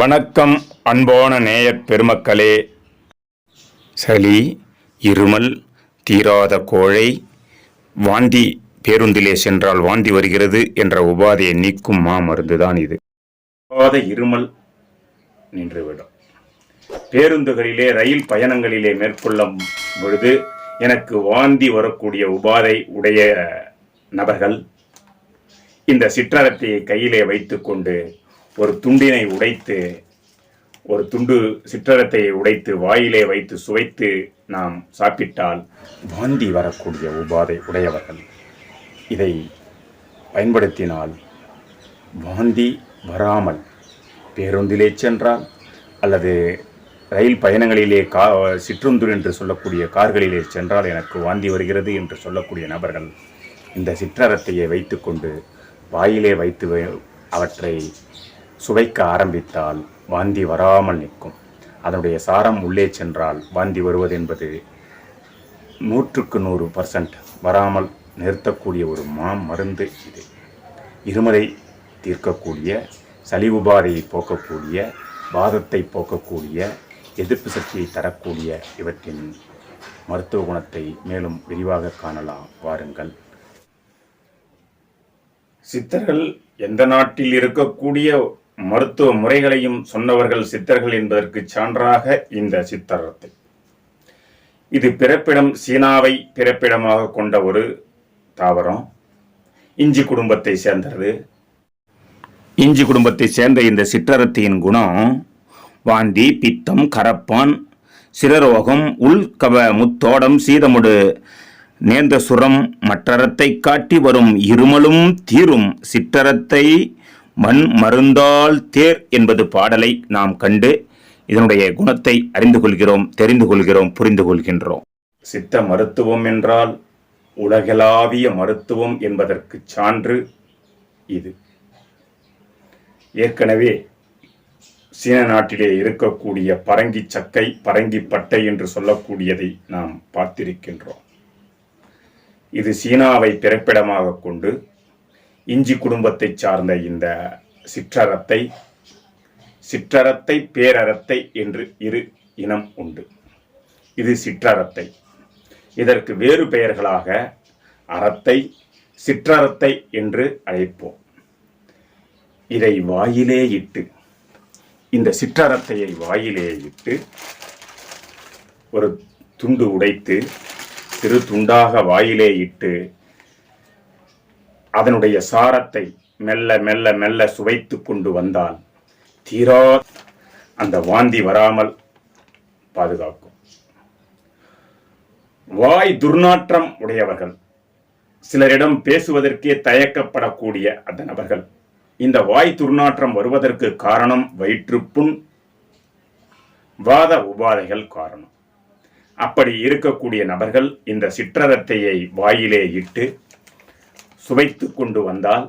வணக்கம் அன்பான நேயர் பெருமக்களே. சளி இருமல் தீராத கோழை வாந்தி பேருந்திலே சென்றால் வாந்தி வருகிறது என்ற உபாதையை நீக்கும் மாமருந்துதான் இது. தீராத இருமல் நின்றுவிடும். பேருந்துகளிலே ரயில் பயணங்களிலே மேற்கொள்ளும் பொழுது எனக்கு வாந்தி வரக்கூடிய உபாதை உடைய நபர்கள் இந்த சிற்றகத்தையை கையிலே வைத்துக்கொண்டு ஒரு துண்டினை உடைத்து ஒரு துண்டு சிற்றரத்தை உடைத்து வாயிலே வைத்து சுவைத்து நாம் சாப்பிட்டால் வாந்தி வரக்கூடிய உபாதை உடையவர்கள். இதை பயன்படுத்தினால் வாந்தி வராமல் பேருந்திலே சென்றால் அல்லது ரயில் பயணங்களிலே கா சிற்றுந்து என்று சொல்லக்கூடிய கார்களிலே சென்றால் எனக்கு வாந்தி வருகிறது என்று சொல்லக்கூடிய நபர்கள் இந்த சிற்றரத்தையை வைத்துக்கொண்டு வாயிலே வைத்து அவற்றை சுவைக்க ஆரம்பித்தால் வாந்தி வராமல் நிற்கும். அதனுடைய சாரம் உள்ளே சென்றால் வாந்தி வருவது என்பது நூற்றுக்கு நூறு பர்சன்ட் வராமல் நிறுத்தக்கூடிய ஒரு மா மருந்து இது. இருமலை தீர்க்கக்கூடிய சளி உபாதையை போக்கக்கூடிய வாதத்தை போக்கக்கூடிய எதிர்ப்பு சக்தியை தரக்கூடிய இவற்றின் மருத்துவ குணத்தை மேலும் விரிவாக காணலாம் வாருங்கள். சித்தர்கள் எந்த நாட்டில் இருக்கக்கூடிய மருத்துவ முறைகளையும் சொன்னவர்கள் சித்தர்கள் என்பதற்கு சான்றாக இந்த சித்தரத்தை. இது பிறப்பிடம் சீனாவை பிறப்பிடமாக கொண்ட ஒரு தாவரம். இஞ்சி குடும்பத்தை சேர்ந்தது. இஞ்சி குடும்பத்தை சேர்ந்த இந்த சிற்றரத்தியின் குணம் வாந்தி பித்தம் கரப்பான் சிறரோகம் உள்கவ முத்தோடம் சீதமுடு நேர்ந்த சுரம் மற்றரத்தை காட்டி வரும் இருமலும் தீரும் சிற்றரத்தை மண் மருந்தால் தேர் என்பது பாடலை நாம் கண்டு இதனுடைய குணத்தை அறிந்து கொள்கிறோம் தெரிந்து கொள்கிறோம் புரிந்து கொள்கின்றோம். சித்த மருத்துவம் என்றால் உலகளாவிய மருத்துவம் என்பதற்கு சான்று இது. ஏற்கனவே சீன நாட்டிலே இருக்கக்கூடிய பரங்கி சக்கை பரங்கி பட்டை என்று சொல்லக்கூடியதை நாம் பார்த்திருக்கின்றோம். இது சீனாவை பிறப்பிடமாக கொண்டு இஞ்சி குடும்பத்தைச் சார்ந்த இந்த சிற்றறத்தை சிற்றறத்தை பேரரத்தை என்று இரு இனம் உண்டு. இது சிற்றறத்தை இதற்கு வேறு பெயர்களாக அறத்தை சிற்றறத்தை என்று அழைப்போம். இதை வாயிலே இட்டு இந்த சிற்றறத்தையை வாயிலே இட்டு ஒரு துண்டு உடைத்து சிறு துண்டாக வாயிலே இட்டு அதனுடைய சாரத்தை மெல்ல மெல்ல மெல்ல சுவைத்து கொண்டு வந்தால் தீரா அந்த வாந்தி வராமல் பாதுகாக்கும். வாய் துர்நாற்றம் உடையவர்கள். சிலரிடம் பேசுவதற்கே தயக்கப்படக்கூடிய அந்த நபர்கள். இந்த வாய் துர்நாற்றம் வருவதற்கு காரணம் வயிற்றுப்புண் வாத உபாதைகள் காரணம். அப்படி இருக்கக்கூடிய நபர்கள் இந்த சிற்றரத்தையை வாயிலே இட்டு சுவைத்து கொண்டு வந்தால்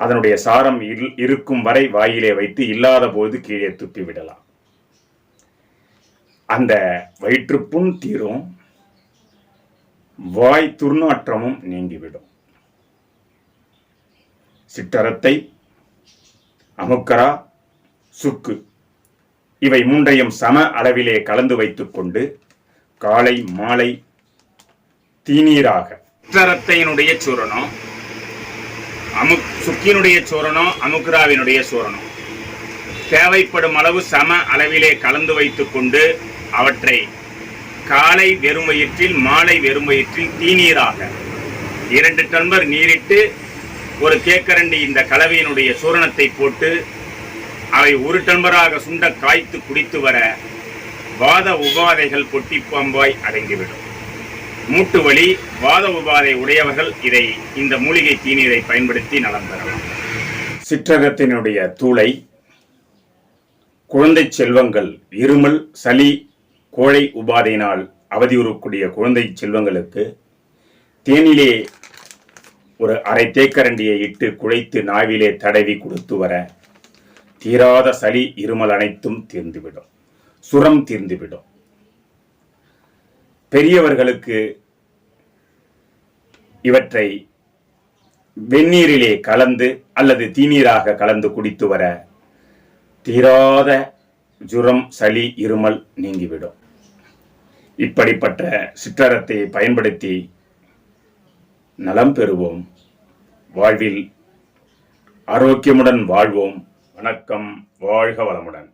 அதனுடைய சாரம் இருக்கும் வரை வாயிலே வைத்து இல்லாத போது கீழே துப்பி விடலாம். அந்த வயிற்றுப்புண் தீரும் வாய் துர்நாற்றமும் நீங்கிவிடும். சிற்றரத்தை அமுக்கரா சுக்கு இவை மூன்றையும் சம அளவிலே கலந்து வைத்துக்கொண்டு காலை மாலை தீநீராக. சிற்றரத்தையினுடைய சூரணம் அமுக் சுக்கியினுடைய சூரணம் அமுக்ராவினுடைய சூரணம். தேவைப்படும் அளவு சம அளவிலே கலந்து வைத்துக்கொண்டு அவற்றை காலை வெறும் வயிற்றில் மாலை வெறும் வயிற்றில் தீநீராக. இரண்டு டம்பர் நீரிட்டு ஒரு கேக்கரண்டி இந்த கலவையினுடைய சூரணத்தை போட்டு அவை ஒரு டம்பராக சுண்ட காய்த்து குடித்து வர வாத உபாதைகள் பொட்டி பாம்பாய் அடங்கிவிடும். மூட்டு வலி வாத உபாதை உடையவர்கள் இதை இந்த மூலிகை தீநீரை பயன்படுத்தி நலம் பெறலாம். சிற்றகத்தினுடைய தூளை குழந்தை செல்வங்கள் இருமல் சளி கோழை உபாதையினால் அவதியுறக்கூடிய குழந்தை செல்வங்களுக்கு தேனிலே ஒரு அரை தேக்கரண்டியை இட்டு குழைத்து நாவிலே தடவி கொடுத்து வர தீராத சளி இருமல் அனைத்தும் தீர்ந்துவிடும். சுரம் தீர்ந்துவிடும். பெரியவர்களுக்கு இவற்றை வெந்நீரிலே கலந்து அல்லது தீநீராக கலந்து குடித்து வர தீராத ஜுரம் சளி இருமல் நீங்கிவிடும். இப்படிப்பட்ட சிற்றரத்தை பயன்படுத்தி நலம் பெறுவோம். வாழ்வில் ஆரோக்கியமுடன் வாழ்வோம். வணக்கம். வாழ்க வளமுடன்.